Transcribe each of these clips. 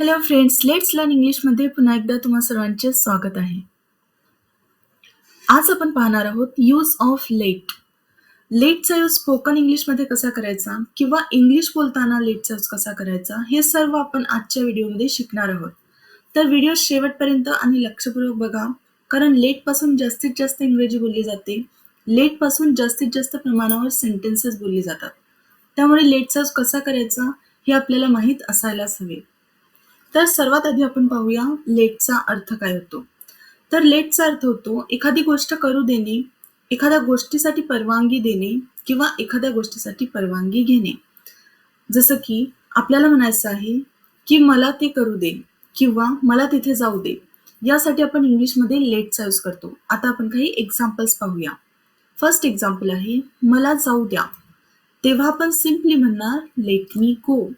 Hello friends let's learn इंग्लिशमध्ये पुन्हा एकदा तुम्हा सर्वांचे स्वागत आहे. आज आपण पाहणार आहोत यूज ऑफ लेट लेटचा यूज स्पोकन इंग्लिशमध्ये कसा करायचा किंवा इंग्लिश बोलताना लेटचा यूज कसा करायचा हे सर्व आपण आजच्या व्हिडिओमध्ये शिकणार आहोत. तर व्हिडिओ शेवटपर्यंत आणि लक्षपूर्वक बघा कारण लेटपासून जास्तीत जास्त इंग्रजी बोलली जाते. लेटपासून जास्तीत जास्त प्रमाणावर सेंटेन्सेस बोलली जातात. त्यामुळे लेटचा यूज कसा करायचा हे आपल्याला माहीत असायलाच हवे. तर सर्वात आधी आपण पाहूया लेटचा अर्थ काय होतो. तर लेटचा अर्थ होतो एखादी गोष्ट करू देणे एखाद्या गोष्टीसाठी परवानगी देणे किंवा एखाद्या गोष्टीसाठी परवानगी घेणे. जसं की आपल्याला म्हणायचं आहे की मला ते करू दे किंवा मला तिथे जाऊ दे. यासाठी आपण इंग्लिशमध्ये लेटचा यूज करतो. आता आपण काही एक्झाम्पल्स पाहूया. फर्स्ट एक्झाम्पल आहे मला जाऊ द्या. तेव्हा आपण सिम्पली म्हणणार लेट मी गो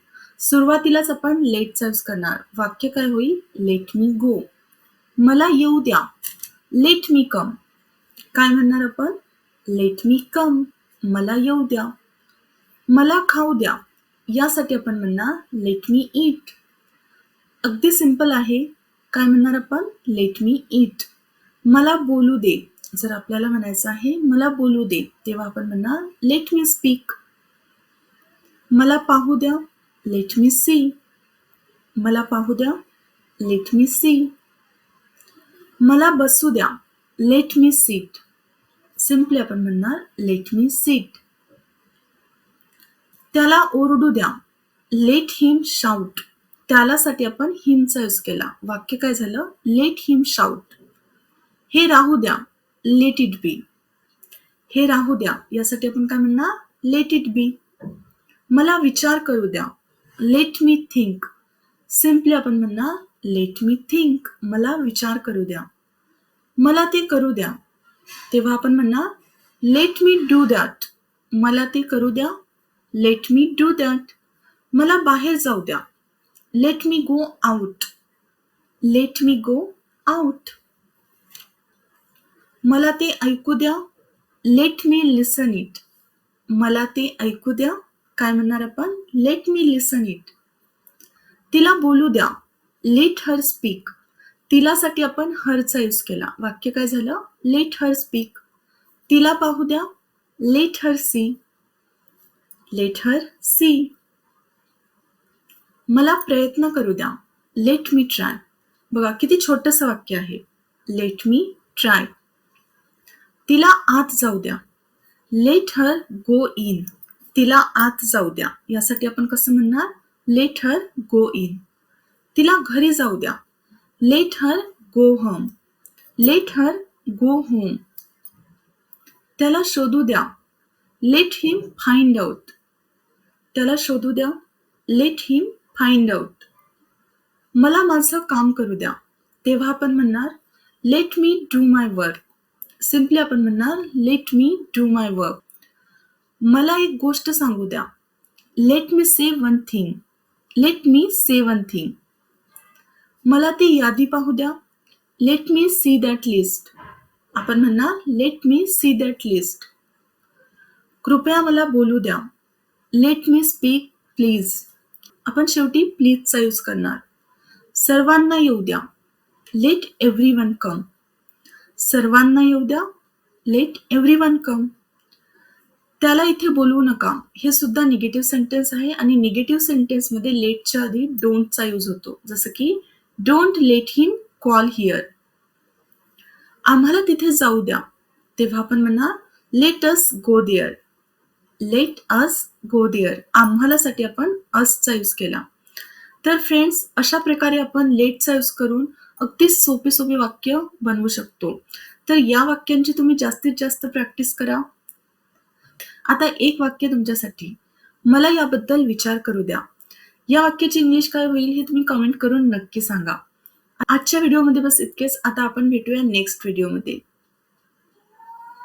सुरुवातीलाच आपण लेट यूज करणार. वाक्य काय होईल? लेट मी गो मला येऊ द्या. लेट मी कम काय म्हणणार आपण? लेट मी कम मला येऊ द्या. मला खाऊ द्या. यासाठी आपण म्हणणार लेट मी ईट अगदी सिंपल आहे. काय म्हणणार आपण? लेट मी ईट मला बोलू दे. जर आपल्याला म्हणायचं आहे मला बोलू दे. तेव्हा आपण म्हणणार लेट मी स्पीक मला पाहू द्या. लेट मी सी मला पाहू द्या. लेट मी सी मला बसू द्या. लेट मी सीट सिम्पली आपण म्हणणार लेट मी सीट त्याला ओरडू द्या. लेट हिम शाऊट त्यालासाठी आपण हिमचा यूज केला. वाक्य काय झालं? लेट हिम शाऊट हे राहू द्या. लेट इट बी हे राहू द्या. यासाठी आपण काय म्हणणार? लेट इट बी मला विचार करू द्या. लेट मी थिंक सिम्पली आपण म्हणणार लेट मी थिंक मला विचार करू द्या. मला ते करू द्या. तेव्हा आपण म्हणणार लेट मी डू दॅट मला ते करू द्या. लेट मी डू दॅट मला बाहेर जाऊ द्या. Let me go out let me go out मला ते ऐकू द्या. लेट मी लिसन इट मला ते ऐकू द्या. काय म्हणणार आपण? लेट मी लिसन इट तिला बोलू द्या. लेट हर स्पीक तिलासाठी आपण हरचा यूज केला. वाक्य काय झालं? लेट हर स्पीक तिला पाहू द्या. Let her see let her see मला प्रयत्न करू द्या. लेट मी ट्राय बघा किती छोटंसं वाक्य आहे. लेट मी ट्राय तिला आत जाऊ द्या. लेट हर गो इन तिला आत जाऊ द्या. यासाठी आपण कसं म्हणणार? लेट हर गो इन तिला घरी जाऊ द्या. Let her go home let her go home त्याला शोधू द्या. लेट हिम फाइंड आउट त्याला शोधू द्या. लेट हिम फाइंड आउट मला माझं काम करू द्या. तेव्हा आपण म्हणणार let me do my work simply आपण म्हणणार let me do my work मला एक गोष्ट सांगू द्या. Let me say one thing let me say one thing मला ती यादी पाहू द्या. Let me see that list आपण म्हणणार let me see that list कृपया मला बोलू द्या. लेट मी स्पीक प्लीज आपण शेवटी प्लीजचा यूज करणार. सर्वांना येऊ द्या. लेट एव्हरी वन कम सर्वांना येऊ द्या. लेट एव्हरी वन कम त्याला इथे बोलवू नका. हे सुद्धा निगेटिव्ह सेंटेन्स आहे आणि निगेटिव्ह सेंटेन्समध्ये लेटच्या आधी डोंटचा यूज होतो. जसं की don't let him call here आम्हाला तिथे जाऊ द्या. तेव्हा आपण म्हणा लेट अस गो दिअर लेट अस गो दिअर आम्हालासाठी आपण असचा यूज केला. तर फ्रेंड्स अशा प्रकारे आपण लेटचा यूज करून अगदी सोपे सोपे वाक्य बनवू शकतो. तर या वाक्यांची तुम्ही जास्तीत जास्त प्रॅक्टिस करा. आता एक वाक्य तुमच्यासाठी. मला याबद्दल विचार करू द्या. या वाक्याची इंग्लिश काय होईल हे तुम्ही कमेंट करून नक्की सांगा. आजच्या व्हिडिओमध्ये बस इतकेच. आता आपण भेटूया नेक्स्ट व्हिडिओमध्ये